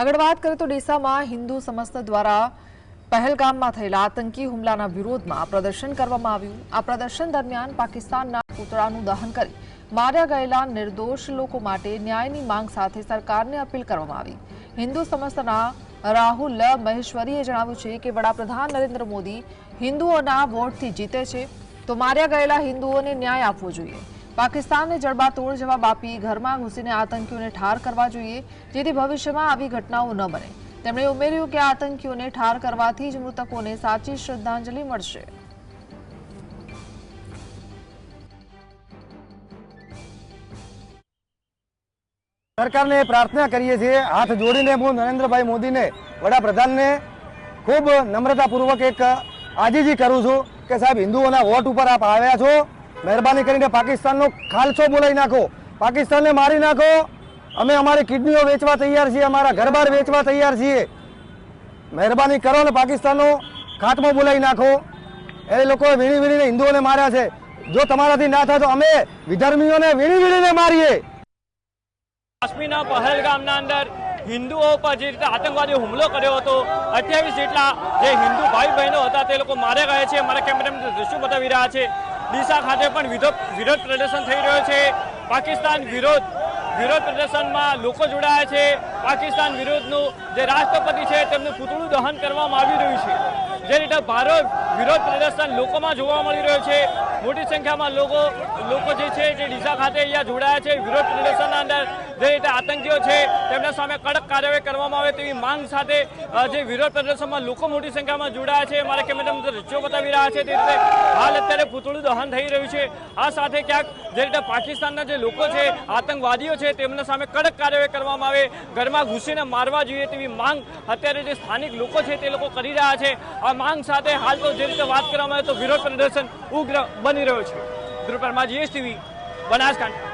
આગળ વાત કરીએ તો ડીસામાં હિન્દુ સમસ્ત દ્વારા પહેલગામમાં થયેલા આતંકી હુમલાના વિરોધમાં પ્રદર્શન કરવામાં આવ્યું. આ પ્રદર્શન દરમિયાન પાકિસ્તાનના પૂતળાનું દહન કરી માર્યા ગયેલા નિર્દોષ લોકો માટે ન્યાયની માંગ સાથે સરકારને અપીલ કરવામાં આવી. હિન્દુ સમસ્તના રાહુલ મહેશ્વરીએ જણાવ્યું છે કે વડાપ્રધાન નરેન્દ્ર મોદી હિન્દુઓના વોટથી જીતે છે. તો માર્યા ગયેલા હિન્દુઓને ન્યાય આપવો જોઈએ. પાકિસ્તાનને જડબાતોડ જવાબ આપી ઘરમાં ઘૂસીને આતંકીઓને ઠાર કરવા જોઈએ, જેથી ભવિષ્યમાં આવી ઘટનાઓ ન બને. તેમણે ઉમેર્યું કે આતંકીઓને ઠાર કરવાથી જ મૃતકોને સાચી શ્રદ્ધાંજલિ મળશે. સરકારને પ્રાર્થના કરીએ છીએ, હાથ જોડીને હું નરેન્દ્રભાઈ મોદીને, વડાપ્રધાનને ખૂબ નમ્રતાપૂર્વક એક આજીજી કરું છું કે સાહેબ, હિન્દુઓના વોટ ઉપર આપ આવ્યા છો. મહેરબાની કરીને પાકિસ્તાનનો ખાલસો બોલાવી નાખો. પાકિસ્તાનને મારી નાખો. અમે અમારી કિડનીઓ વેચવા તૈયાર છીએ, અમારા ઘરબાર વેચવા તૈયાર છીએ. મહેરબાની કરો ને પાકિસ્તાનનો ખાતમો બોલાવી નાખો. એ લોકોએ વીણી વીણીને હિન્દુઓને માર્યા છે. જો તમારાથી ના થાય તો અમે વિધર્મીઓને વીણી વીણીને મારીએ. કાશ્મીરના પહલગામના અંદર હિન્દુઓ પર જે રીતે આતંકવાદીઓ હુમલો કર્યો હતો, અઠ્યાવીસ જેટલા જે હિન્દુ ભાઈ બહેનો હતા તે લોકો માર્યા ગયા છે. મારા કેમેરામાં દ્રશ્યો બતાવી રહ્યા છે. ડીસા ખાતે પણ વિરોધ પ્રદર્શન થઈ રહ્યો છે. પાકિસ્તાન વિરોધ વિરોધ પ્રદર્શનમાં લોકો જોડાયા છે. પાકિસ્તાન વિરોધનું જે રાષ્ટ્રપતિ છે તેમનું પૂતળું દહન કરવામાં આવી રહ્યું છે. જે રીતે ભારત વિરોધ પ્રદર્શન લોકોમાં જોવા મળી રહ્યો છે. મોટી સંખ્યામાં લોકો લોકો જે છે જે ડીસા ખાતે અહીંયા જોડાયા છે. વિરોધ પ્રદર્શનના અંદર જે રીતે આતંકીઓ છે તેમના સામે કડક કાર્યવાહી કરવામાં આવે તેવી માંગ સાથે જે વિરોધ પ્રદર્શનમાં લોકો મોટી સંખ્યામાં જોડાયા છે. મારા કેમેરામાં દ્રશ્યો બતાવી રહ્યા છે. તે રીતે હાલ અત્યારે પૂતળું દહન થઈ રહ્યું છે. આ સાથે ક્યાંક જે રીતે પાકિસ્તાનના જે લોકો છે, આતંકવાદીઓ છે, તેમના સામે કડક કાર્યવાહી કરવામાં આવે. ઘરમાં ઘૂસીને મારવા જોઈએ તેવી માંગ અત્યારે જે સ્થાનિક લોકો છે તે લોકો કરી રહ્યા છે. આ માંગ સાથે હાલ તો જે રીતે વાત કરવામાં આવે તો વિરોધ પ્રદર્શન ઉગ્ર બની રહ્યો છે. ધ્રુવ પરમાર, જીએસટીવી, બનાસકાંઠા.